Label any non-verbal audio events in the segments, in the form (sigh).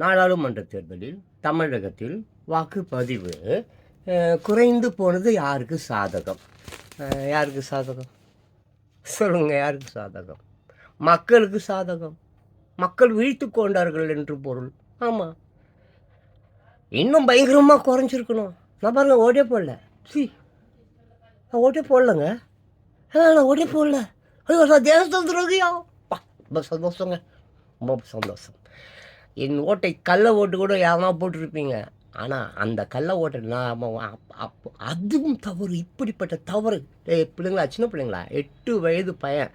நாடாளுமன்ற தேர்தலில் தமிழகத்தில் வாக்குப்பதிவு குறைந்து போனது யாருக்கு சாதகம்? யாருக்கு சாதகம்? சொல்லுங்கள் யாருக்கு சாதகம்? மக்களுக்கு சாதகம். மக்கள் விழித்து கொண்டார்கள் என்று பொருள். ஆமாம் இன்னும் பயங்கரமாக குறைஞ்சிருக்கணும். நான் பாருங்கள் ஓட்டே போடல. சி. நான் ஓட்டே போடலங்க. நான் ஓட்டே போடல. ஐயோ நான் தேசத்தை துரோகியா பா ரொம்ப சந்தோஷங்க. ரொம்ப சந்தோஷம். என் ஓட்டை கள்ள ஓட்டு கூட யாரா போட்டிருப்பீங்க. ஆனால் அந்த கள்ள ஓட்டை நான் அப்போ அதுவும் தவறு இப்படிப்பட்ட தவறு. ஏய் பிள்ளைங்களா சின்ன பிள்ளைங்களா எட்டு வயது பையன்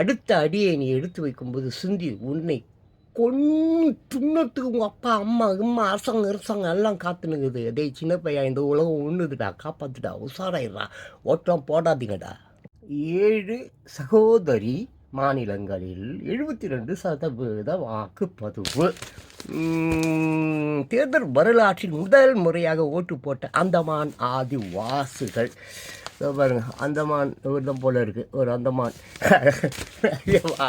அடுத்த அடியை நீ எடுத்து வைக்கும்போது சிந்தி உன்னை கொன்னு துண்ணத்துக்கு உங்கள் அப்பா அம்மா அம்மா அரசாங்கம் அரசாங்கம் எல்லாம் காத்துனுக்குது. டேய் சின்ன பையன் இந்த உலகம் ஒன்றுதுடா காப்பாத்துடா உஷாராயிடுறா. ஓட்டம் போடாதீங்கடா. ஏழு சகோதரி மாநிலங்களில் எழுபத்தி ரெண்டு சதவீத வாக்குப்பதிவு தேர்தல் வரலாற்றில் முதல் முறையாக ஓட்டு போட்ட அந்தமான் ஆதிவாசிகள். பாருங்க அந்தமான் விருதம் போல இருக்குது ஒரு அந்தமான்.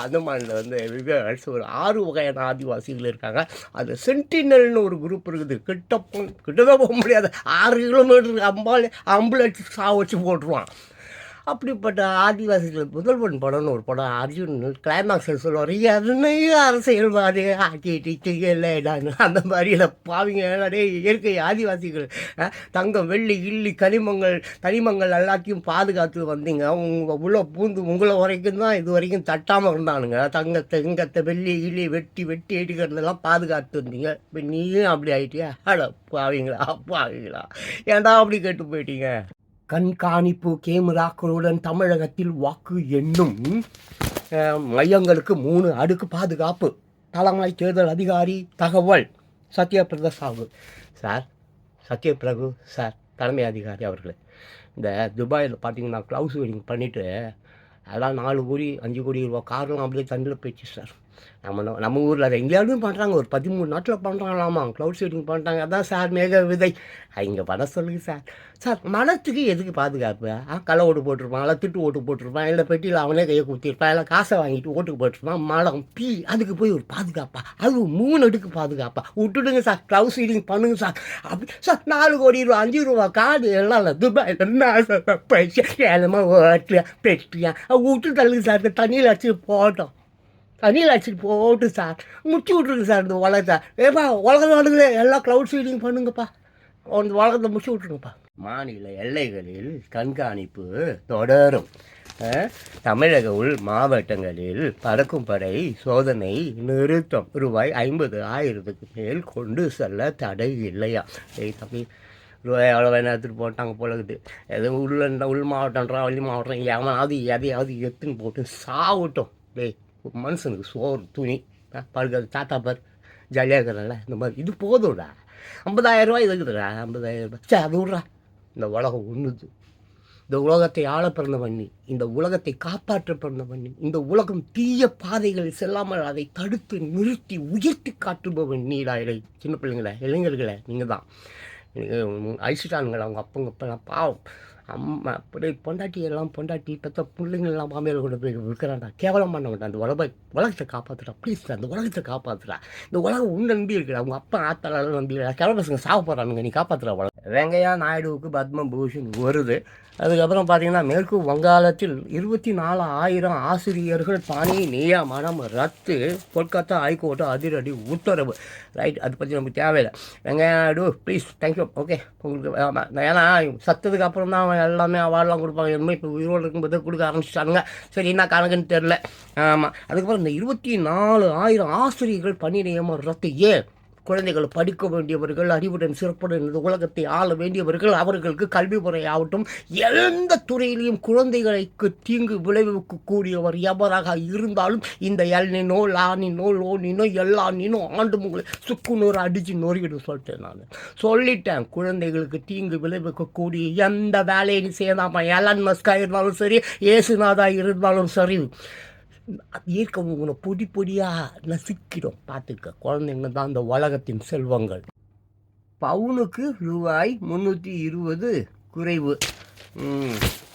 அந்தமானில் வந்து ஒரு ஆறு வகையான ஆதிவாசிகள் இருக்காங்க. அது சென்டினல்னு ஒரு குரூப் இருக்குது. கிட்ட போ கிட்டதான் போக முடியாது. ஆறு கிலோமீட்டருக்கு அம்பாலே ஆம்புலன்ஸ் சா வச்சு போட்டுருவான். அப்படிப்பட்ட ஆதிவாசிகள் முதல்வன் படம்னு ஒரு படம் அர்ஜுன் கிளைமேக்ஸில் சொல்லுவார் என்னையும் அரசியல்வாதி ஆக்கிட்டு இல்லைடான்னு அந்த மாதிரியில் பாவிங்க நிறைய இயற்கை ஆதிவாசிகள் தங்கம் வெள்ளி இல்லி கனிமங்கள் கனிமங்கள் எல்லாத்தையும் பாதுகாத்து வந்தீங்க. உங்கள் உள்ள பூந்து உங்களை வரைக்கும் தான் இது வரைக்கும் தட்டாமல் இருந்தானுங்க. தங்கத்தை இங்கத்தை வெள்ளி இல்லி வெட்டி வெட்டி எடுக்கிறதெல்லாம் பாதுகாத்து வந்தீங்க. இப்போ நீயும் அப்படி ஆயிட்டியா? அட பாவீங்களா பாவீங்களா. ஏன்டா அப்படி கேட்டு போயிட்டீங்க? கண்காணிப்பு கேமராக்களுடன் தமிழகத்தில் வாக்கு எண்ணும் மையங்களுக்கு மூணு அடுக்கு பாதுகாப்பு. தலைமை தேர்தல் அதிகாரி தகவல் சத்யபிரத சாகு சார் சத்யபிரபு சார் தலைமை அதிகாரி அவர்கள். இந்த துபாயில் பார்த்தீங்கன்னா க்ளவுஸ் வெட்டிங் பண்ணிவிட்டு அதெல்லாம் நாலு கோடி அஞ்சு கோடி ரூபா காரணம் அப்படியே தண்ணியில் போயிடுச்சு சார். நம்ம நம்ம ஊரில் அதை இந்தியாவிலும் பண்ணுறாங்க ஒரு பதிமூணு நாட்டில் பண்ணுறாங்களாமா க்ளவுட் ஷீட்டிங் பண்ணுறாங்க அதான் சார் மேக விதை. இங்கே பண்ண சொல்லுங்க சார் சார் மனத்துக்கு எதுக்கு பாதுகாப்பு? ஆ களை ஓட்டு போட்டிருப்பான் இல்லை திட்டு ஓட்டு போட்டிருப்பான் இல்லை பெட்டியில் அவனே கையை குத்திருப்பான் இல்லை காசை வாங்கிட்டு ஓட்டுக்கு போட்டிருப்பான். மலம் பீ அதுக்கு போய் ஒரு பாதுகாப்பா? அது மூணு அடுக்கு பாதுகாப்பா? விட்டுடுங்க சார் க்ளவுட் ஷீட்டிங் பண்ணுங்க சார் அப்படி சார் நாலு கோடி ரூபா அஞ்சு ரூபா காடு எல்லாம் இல்லை துபாயில் என்ன பைசா ஏழமா ஓட்டு பெட்டியா? விட்டு தள்ளுங்க சார் தண்ணியில் அடிச்சு போட்டோம் தண்ணியில் அடிச்சுட்டு போட்டு சார். முட்டி விட்ருங்க சார் இந்த உலகத்தை. ஏப்பா உலக நாடுகளே எல்லாம் க்ளவுட் சீடிங் பண்ணுங்கப்பா. அந்த உலகத்தை முடிச்சு விட்ருங்கப்பா மாநில எல்லைகளில் கண்காணிப்பு தொடரும். தமிழக உள் மாவட்டங்களில் பறக்கும் படை சோதனை நிறுத்தம். ரூபாய் ஐம்பது ஆயிரத்துக்கு மேல் கொண்டு செல்ல தடை இல்லையா? ஏய் தம்பி ரூபாய் எவ்வளோ வேணா எடுத்துகிட்டு போட்டாங்க போல இருக்குது எதுவும் உள்ள உள் மாவட்டம்ன்றா வெளி மாவட்டம் எவனாவது எதையாவது எடுத்துன்னு போட்டு சாவட்டும் டேய். மனுஷனுக்கு சோறு துணி படுக்கிறது தாத்தா பார் ஜாலியாக இருக்கிறல்ல இந்த மாதிரி. இது போதும்டா. ஐம்பதாயிரம் ரூபாய் இருக்குதுடா ஐம்பதாயிரம் ரூபாய். சே அது விட்றா. இந்த உலகம் ஒன்றுது இந்த உலகத்தை ஆள பிறந்த பண்ணி இந்த உலகத்தை காப்பாற்ற பிறந்த பண்ணி இந்த உலகம் தீய பாதைகள் செல்லாமல் அதை தடுத்து நிறுத்தி உயர்த்தி காட்டுபவன் நீடா இடை சின்ன பிள்ளைங்கள இளைஞர்களை நீங்கள் தான் அழிச்சிட்டானுங்களா அவங்க அப்பங்க அப்பெல்லாம் பாவம். அம்மா அப்படி பொண்டாட்டி எல்லாம் பொண்டாட்டி பெற்ற பிள்ளைங்கள்லாம் மாமியார் கொண்டு போய் விற்கிறான்டா கேவலம் பண்ண மாட்டான். அந்த உலக உலகத்தை காப்பாற்றுறா ப்ளீஸ் அந்த உலகத்தை காப்பாற்றுறா இந்த உலகம் உன் நம்பி இருக்குடா. அவங்க அப்பா ஆத்தாளெல்லாம் நம்பி கேவல பசங்க சாக போகிறானுங்க நீ காப்பாற்றுற உலகம் வெங்கையா நாயுடுவுக்கு பத்மபூஷன் வருது. அதுக்கப்புறம் பார்த்தீங்கன்னா மேற்கு வங்காளத்தில் இருபத்தி நாலு ஆயிரம் ஆசிரியர்கள் பணி நியமனம் ரத்து. கொல்கத்தா ஹைகோர்ட்டு அதிரடி உத்தரவு. ரைட் அதை பற்றி நமக்கு தேவையில்லை. Venkaiah Naidu please thank you okay உங்களுக்கு ஏன்னா சத்ததுக்கு அப்புறம் தான் அவன் எல்லாமே அவார்டெலாம் கொடுப்பாங்க. இனிமேல் இப்போ உயிரோடு இருக்கும்போது கொடுக்க ஆரம்பிச்சிட்டானுங்க. சரி என்ன கணக்குன்னு தெரில ஆமாம் அதுக்கப்புறம் இந்த இருபத்தி நாலு ஆயிரம் ஆசிரியர்கள் பணி நியமனம் ரத்து. ஏன்? குழந்தைகள் படிக்க வேண்டியவர்கள் அறிவுடன் சிறப்புடன் இந்த உலகத்தை ஆள வேண்டியவர்கள் அவர்களுக்கு கல்வி முறையாகட்டும் எந்த துறையிலையும் குழந்தைகளுக்கு தீங்கு விளைவிக்கக்கூடியவர் எவராக இருந்தாலும் இந்த எல்னினோ லானினோ லோனினோ எல்லா நீனோ ஆண்டு உங்களை சுக்குநூறு அடித்து நொறுக்கிட்டு சொல்லிட்டேன் நான். சொல்லிட்டேன் குழந்தைகளுக்கு தீங்கு விளைவிக்கக்கூடிய எந்த வேலையை நீ செய்யலாமா எலன் மஸ்கா இருந்தாலும் சரி ஏசுநாதா இருந்தாலும் சரி ஈர்க்க பொடி பொடியாக நசுக்கிடும். பார்த்துக்க குழந்தைங்க தான் இந்த உலகத்தின் செல்வங்கள். பவுனுக்கு ரூபாய் முந்நூற்றி இருபது குறைவு.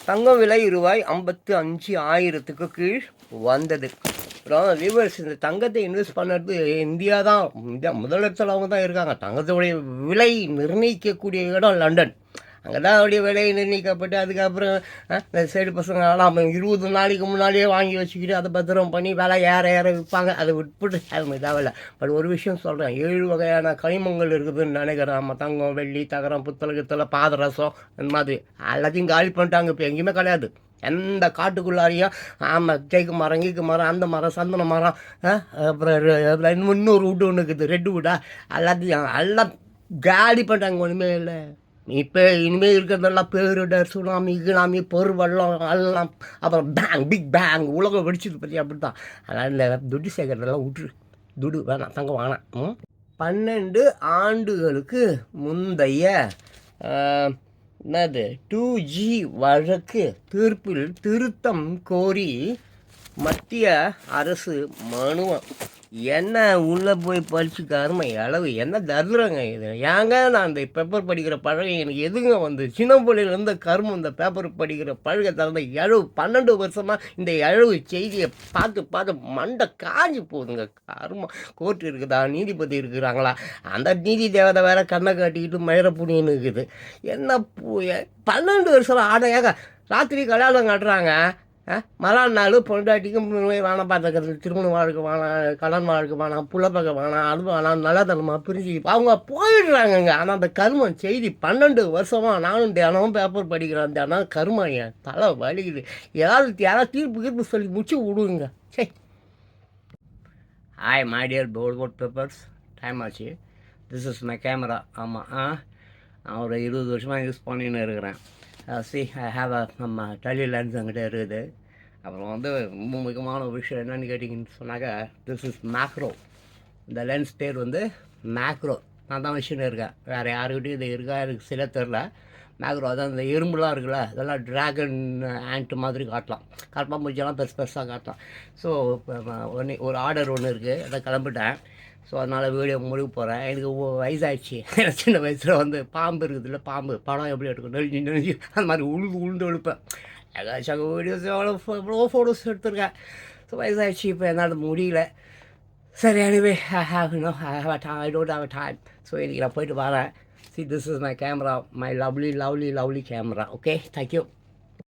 தங்கம் விலை ரூபாய் ஐம்பத்து அஞ்சு ஆயிரத்துக்கு கீழ் வந்தது. அப்புறம் வியூவர்ஸ் இந்த தங்கத்தை இன்வெஸ்ட் பண்ணுறது இந்தியா தான். இந்தியா முதலிடத்தில் அவங்க தான் இருக்காங்க. தங்கத்துடைய விலை நிர்ணயிக்கக்கூடிய இடம் லண்டன். அங்கே தான் அப்படியே விலை நிர்ணயிக்கப்பட்டு அதுக்கப்புறம் இந்த சைடு பசங்க எல்லாம் இருபது நாளைக்கு முன்னாடியே வாங்கி வச்சுக்கிட்டு அதை பத்திரம் பண்ணி விலை ஏற ஏற விற்பாங்க. அதை விட்டுட்டு அது தேவையில்ல. பட் ஒரு விஷயம் சொல்கிறேன் ஏழு வகையான கனிமங்கள் இருக்குதுன்னு நினைக்கிறேன். நம்ம தங்கம் வெள்ளி தகரம் புத்தள கித்தளை பாதரசம் இந்த மாதிரி எல்லாத்தையும் காலி பண்ணிட்டாங்க. இப்போ எங்கேயுமே கிடையாது. எந்த காட்டுக்குள்ளாரையும் ஆமாம் தேக்கு மரம் கீக்கு மரம் அந்த மரம் சந்தன மரம் அப்புறம் இன்னொரு வுட்டு ஒன்று இருக்குது ரெட்டு வீடா. எல்லாத்தையும் எல்லாம் காலி பண்ணிட்டாங்க ஒன்றுமே இல்லை. இப்போ இனிமேல் இருக்கிறதெல்லாம் பேரிடர் சுனாமி கினாமி பெருவெள்ளம் எல்லாம் அப்புறம் பேங் பிக் பேங் உலகம் வெடிச்சது பற்றி அப்படி தான் அதனால் இந்த துட்டு சேகரெல்லாம் விட்டுரு துடு வேணாம் தங்கம் வேணாம் பன்னெண்டு ஆண்டுகளுக்கு முந்தைய என்னது டூ ஜி வழக்கு தீர்ப்பில் திருத்தம் கோரி மத்திய அரசு மனுவம் என்ன உள்ளே போய் படிச்சு கருமை அளவு என்ன தருதுறங்க இது? ஏங்க நான் இந்த பேப்பர் படிக்கிற பழகம் எனக்கு எதுங்க வந்து? சின்ன பிள்ளையிலேருந்து கருமம் இந்த பேப்பர் படிக்கிற பழகை வந்து எழுவு பன்னெண்டு வருஷமாக இந்த எழுவு செய்தியை பார்த்து பார்த்து மண்டை காஞ்சி போகுதுங்க. கருமம். கோர்ட் இருக்குதா? நீதிபதி இருக்கிறாங்களா? அந்த நீதி தேவதை வேற கண்ணை காட்டிக்கிட்டு மயிரப்புனின்னு இருக்குது. என்ன பூ? பன்னெண்டு வருஷம் ஆடையாக ராத்திரி கல்யாணம் காட்டுறாங்க. மறாள் நாள் பொண்டாட்டிக்கும் வேணாம் பார்த்துக்கிறது திருமண வாழ்க்கை வேணாம் கடன் வாழ்க்கை வேணாம் புலப்பக்க வேணாம் அது வேணாம் நல்லதனமாக பிரிஞ்சு அவங்க போயிடுறாங்கங்க. ஆனால் அந்த கருமம் செய்தி பன்னெண்டு வருஷமாக நானும் தினமும் பேப்பர் படிக்கிறேன். தினம் கருமம் என் தலை வலிக்குது. ஏதாவது யாராவது தீர்ப்பு கீர்ப்பு சொல்லி முடிச்சு விடுங்க. Say hi my dear board papers time ஆச்சு. திஸ் இஸ் மை கேமரா ஆமாம் ஆ. நான் ஒரு இருபது வருஷமாக யூஸ் பண்ணின்னு இருக்கிறேன். சி ஐ ஹாவ் அ நம்ம டெலி லென்ஸ் என்கிட்ட இருக்குது. அப்புறம் வந்து ரொம்ப முக்கியமான ஒரு விஷயம் என்னென்னு கேட்டிங்கன்னு சொன்னாக்க திஸ் இஸ் மேக்ரோ இந்த லென்ஸ் பேர் வந்து மேக்ரோ நான் தான் வச்சுன்னு இருக்கேன். வேறு யாருக்கிட்டையும் இது இருக்கா எனக்கு சில தெரில. மேக்ரோ அதான் இந்த எறும்புலாம் இருக்குல்ல அதெல்லாம் ட்ராகன் ஆண்ட் uh, மாதிரி காட்டலாம். கரப்பாம்பூச்சியெல்லாம் பெருசு பெருசாக காட்டலாம். ஸோ ஒன்று ஒரு ஆர்டர் ஒன்று இருக்குது அதை கிளம்பிட்டேன். ஸோ அதனால் வீடியோ முடிவு போகிறேன் எனக்கு வயசாகிடுச்சு எனக்கு (laughs) சின்ன வயசில் வந்து பாம்பு இருக்குதுல்ல பாம்பு படம் எப்படி எடுக்கும் நெளிஞ்சு நெளிஞ்சு அந்த மாதிரி உழுது உளுந்து எழுப்பேன் ஏதாச்சும் வீடியோஸ் எவ்வளோ எவ்வளோ ஃபோட்டோஸ் எடுத்திருக்கேன். ஸோ வயசாகிடுச்சு இப்போ என்னால் முடியல. சரி anyway I have no I have a time I don't have a time so இன்றைக்கி நான் போயிட்டு வரேன். See this is my camera my lovely lovely lovely camera okay thank you